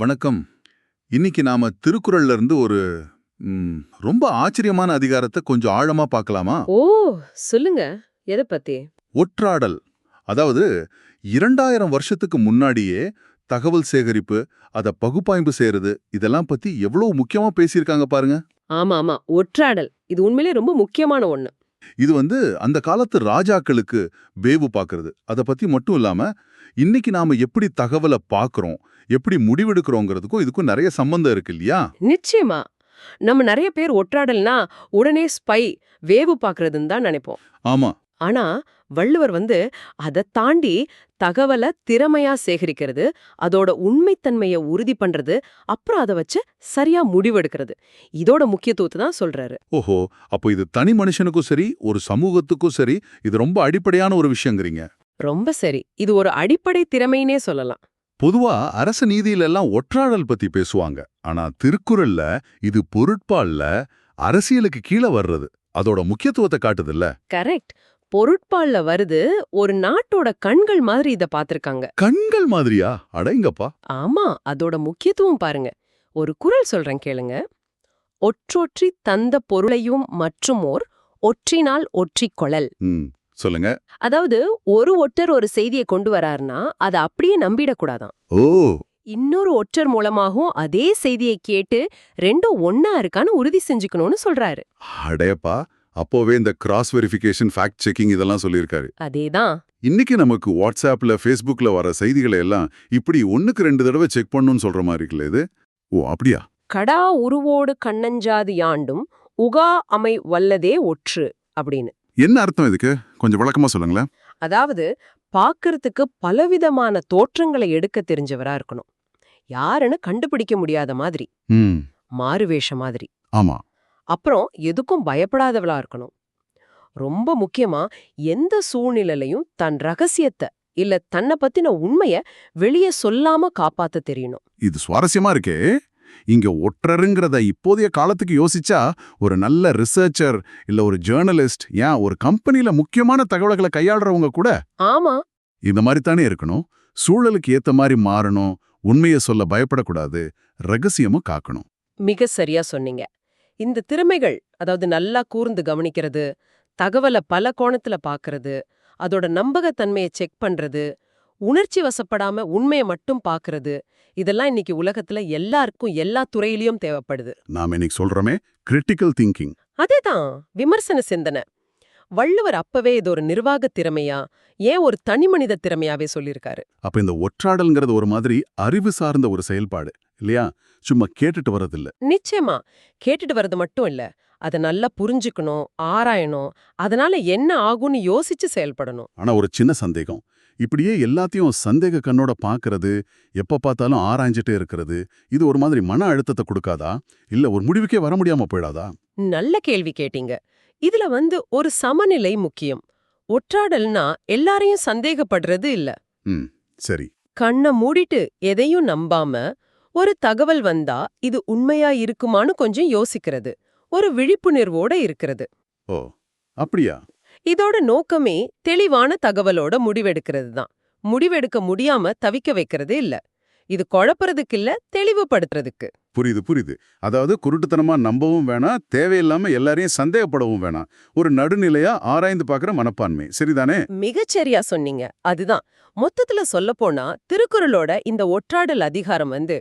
வணக்கம். இன்னைக்கு நாம திருக்குறள்ல இருந்து ஒரு ரொம்ப ஆச்சரியமான அதிகாரத்தை கொஞ்சம் ஆழமா பார்க்கலாமா? ஓ சொல்லுங்க. எதை பத்தி? ஒற்றாடல். அதாவது இரண்டாயிரம் வருஷத்துக்கு முன்னாடியே தகவல் சேகரிப்பு அத பகுப்பாய்வு செய்யறது இதெல்லாம் பத்தி எவ்வளவு முக்கியமா பேசியிருக்காங்க பாருங்க. ஆமா ஆமா ஒற்றாடல். இது உண்மையிலே ரொம்ப முக்கியமான ஒண்ணு. இது வந்து அந்த காலத்து ராஜாக்களுக்கு வேவு பார்க்கறது. அத பத்தி மட்டும் இல்லாம இன்னைக்கு நாம எப்படி தகவலை பார்க்கறோம் எப்படி முடிவெடுக்கிறோங்கிறதுக்கும் இதுக்கும் நிறைய சம்பந்தம் இருக்கு இல்லையா? நிச்சயமா. நம்ம நிறைய பேர் ஒற்றாடல்னா உடனே ஸ்பை வேவு பாக்குறதுன்னு தான் நினைப்போம். ஆமா. ஆனா வள்ளுவர் வந்து அதை தாண்டி தகவலை திறமையா சேகரிக்கிறது அதோட உண்மைத்தன்மையை உறுதி பண்றது அப்புறம் அதை வச்சு சரியா முடிவெடுக்கிறது. இதோட முக்கியத்துவத்தை தான் சொல்றாரு. ஓஹோ அப்போ இது தனி மனுஷனுக்கும் சரி ஒரு சமூகத்துக்கும் சரி இது ரொம்ப அடிப்படையான ஒரு விஷயங்கிறீங்க. ரொம்ப சரி. இது ஒரு அடிப்படை திறமைன்னே சொல்லலாம். பொதுவா அரச நீதியில எல்லாம் ஒற்றாடல் பத்தி பேசுவாங்க. ஆனா திருக்குறள்ல இது பொருட்பால்ல அரசியலுக்கு கீழே வர்றது. அதோட முக்கியத்துவத்தை காட்டுதுல்ல. கரெக்ட். பொருட்பால்ல வருது ஒரு நாட்டோட கண்கள் மாதிரி இத பாத்திருக்காங்க. கண்கள் மாதிரியா? அடைங்கப்பா ஆமா அதோட முக்கியத்துவம் பாருங்க. ஒரு குறள் சொல்றேன் கேளுங்க. ஒற்றொற்றி தந்த பொருளையும் மற்றுமோர் ஒற்றினால் ஒற்றிக் கொளல் ம் சொல்லுங்க. அதாவது ஒரு ஒற்றர் ஒரு செய்தியை கொண்டு வராருன்னா அதை அப்படியே நம்பிடக்கூடாதாம் ஓ. இன்னொரு ஒற்றர் மூலமாகவும் அதே செய்தியை கேட்டு ரெண்டும் ஒன்னா இருக்கான்னு உறுதி செஞ்சுக்கணும்னு சொல்றாரு. அடையப்பா அப்போவே இந்த கிராஸ் வெரிஃபிகேஷன் ஃபேக்ட் செக்கிங் இதெல்லாம் சொல்லியிருக்காரு. அதேதான். இன்னைக்கு நமக்கு வாட்ஸ்அப்ல ஃபேஸ்புக்ல வர செய்திகளை எல்லாம் இப்படி ஒண்ணுக்கு ரெண்டு தடவை செக் பண்ணணும்னு சொல்ற மாதிரி இருக்குல்ல இது? ஓ அப்படியா? கடா உருவோடு கண்ணஞ்சாது யாண்டும் உகா அமை வல்லதே ஒற்று அப்படின்னு. என்ன அர்த்தம் இதுக்கு? கொஞ்சம் விளக்கமா சொல்லுங்களேன். அதாவது பார்க்கறதுக்கு பலவிதமான தோற்றங்களை எடுக்க தெரிஞ்சவரா இருக்கணும். யாருன்னு கண்டுபிடிக்க முடியாத மாதிரி. மாறுவேஷ மாதிரி. ஆமா. அப்புறம் எதுக்கும் பயப்படாதவளா இருக்கணும். ரொம்ப முக்கியமா எந்த சூழ்நிலையிலையும் தன் ரகசியத்தை இல்ல தன்னை பத்தின உண்மைய வெளியே சொல்லாம காப்பாத்த தெரியணும். இது சுவாரஸ்யமா இருக்கே. இங்க ஒற்றருங்கிறத இப்போதைய காலத்துக்கு யோசிச்சா ஒரு நல்ல ரிசர்ச்சர் இல்ல ஒரு ஜேர்னலிஸ்ட் ஏன் ஒரு கம்பெனில முக்கியமான தகவல்களை கையாளுறவங்க கூட ஆமா. இந்த மாதிரி தானே இருக்கணும். சூழலுக்கு ஏத்த மாதிரி மாறணும் உண்மையை சொல்ல பயப்படக்கூடாது ரகசியமும் காக்கணும். மிக சரியா சொன்னீங்க. இந்த திறமைகள் அதாவது நல்லா கூர்ந்து கவனிக்கிறது தகவலை பல கோணத்துல பார்க்கறது அதோட நம்பகத்தன்மையை செக் பண்றது உணர்ச்சி வசப்படாம உண்மையை மட்டும் பார்க்கறது இதெல்லாம் இன்னைக்கு உலகத்துல எல்லாருக்கும் எல்லா துறையிலயும் தேவைப்படுது. நாம இன்னைக்கு சொல்றோமே கிரிட்டிக்கல் திங்கிங் அதேதான் விமர்சன சிந்தனை. வள்ளுவர் அப்பவே இது ஒரு நிர்வாக திறமையா ஏன் ஒரு தனிமனித திறமையாவே சொல்லியிருக்காரு? அப்ப இந்த ஒற்றாடல்ங்கிறது ஒரு மாதிரி அறிவு சார்ந்த ஒரு செயல்பாடு. இல்லையா? சும்மா கேட்டுட்டு வர்றதில்ல. நிச்சயமா. கேட்டுட்டு வர்றது மட்டும் இல்ல. அதை நல்லா புரிஞ்சுக்கணும் ஆராயணும். அதனால என்ன ஆகும்னு யோசிச்சு செயல்படணும். ஆனா ஒரு சின்ன சந்தேகம். இப்படியே எல்லாத்தையும் சந்தேக கண்ணோட பார்க்கறது எப்ப பார்த்தாலும் ஆராய்ஞ்சிட்டே இருக்கிறது இது ஒரு மாதிரி மன அழுத்தத்தை கொடுக்காதா? இல்ல ஒரு முடிவுக்கே வர முடியாம போயிடாதா? நல்ல கேள்வி கேட்டீங்க. இதுல வந்து ஒரு சமநிலை முக்கியம். ஒற்றாடல்னா எல்லாரையும் சந்தேகப்படுறது இல்ல. சரி. கண்ணை மூடிட்டு எதையும் நம்பாம ஒரு தகவல் வந்தா இது உண்மையா இருக்குமான்னு கொஞ்சம் யோசிக்கிறது. ஒரு விழிப்புணர்வோட இருக்கிறது. ஓ அப்படியா? இதோட நோக்கமே தெளிவான தகவலோட முடிவெடுக்கிறது தான் முடிவெடுக்க முடியாம தவிக்க வைக்கிறது இல்ல. இது குழப்பறதுக்கு இல்ல தெளிவுபடுத்துறதுக்கு. புரியுது புரியுது. அதாவது குருட்டுத்தனமா நம்பவும் வேணாம் தேவையில்லாம எல்லாரையும் சந்தேகப்படவும் வேணாம் ஒரு நடுநிலையா ஆராய்ந்து பார்க்குற மனப்பான்மை. சரிதானே? மிகச்சரியா சொன்னீங்க. அதுதான். மொத்தத்துல சொல்லப்போனா திருக்குறளோட இந்த ஒற்றாடல் அதிகாரம் வந்து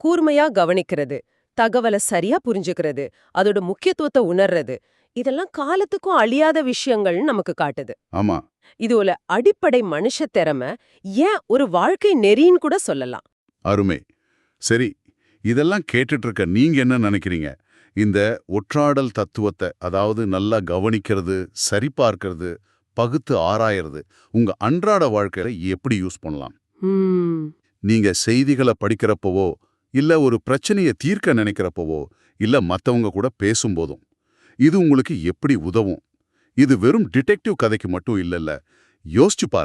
கூர்மையா கவனிக்கிறது. தகவலை சரியா புரிஞ்சுக்கிறது. அதோட முக்கியத்துவத்தை உணர்றது. இதெல்லாம் காலத்துக்கும் அழியாத விஷயங்கள்னு நமக்கு காட்டுது. ஆமா. இது ஒரு அடிப்படை மனுஷ திறமை ஏன் ஒரு வாழ்க்கை நெறின்னு கூட சொல்லலாம். அருமை. சரி இதெல்லாம் கேட்டுட்டு இருக்க நீங்க என்ன நினைக்கிறீங்க? இந்த ஒற்றாடல் தத்துவத்தை அதாவது நல்லா கவனிக்கிறது சரிபார்க்கிறது பகுத்து ஆராயறது உங்க அன்றாட வாழ்க்கையில எப்படி யூஸ் பண்ணலாம்? நீங்க செய்திகளை படிக்கிறப்பவோ இல்ல ஒரு பிரச்சனையை தீர்க்க நினைக்கிறப்பவோ இல்ல மத்தவங்க கூட பேசும்போதும். இது உங்களுக்கு எப்படி உதவும்? இது வெறும் டிடெக்டிவ் கதைக்கு மட்டும் இல்லல்ல. யோசிச்சு பாருங்க.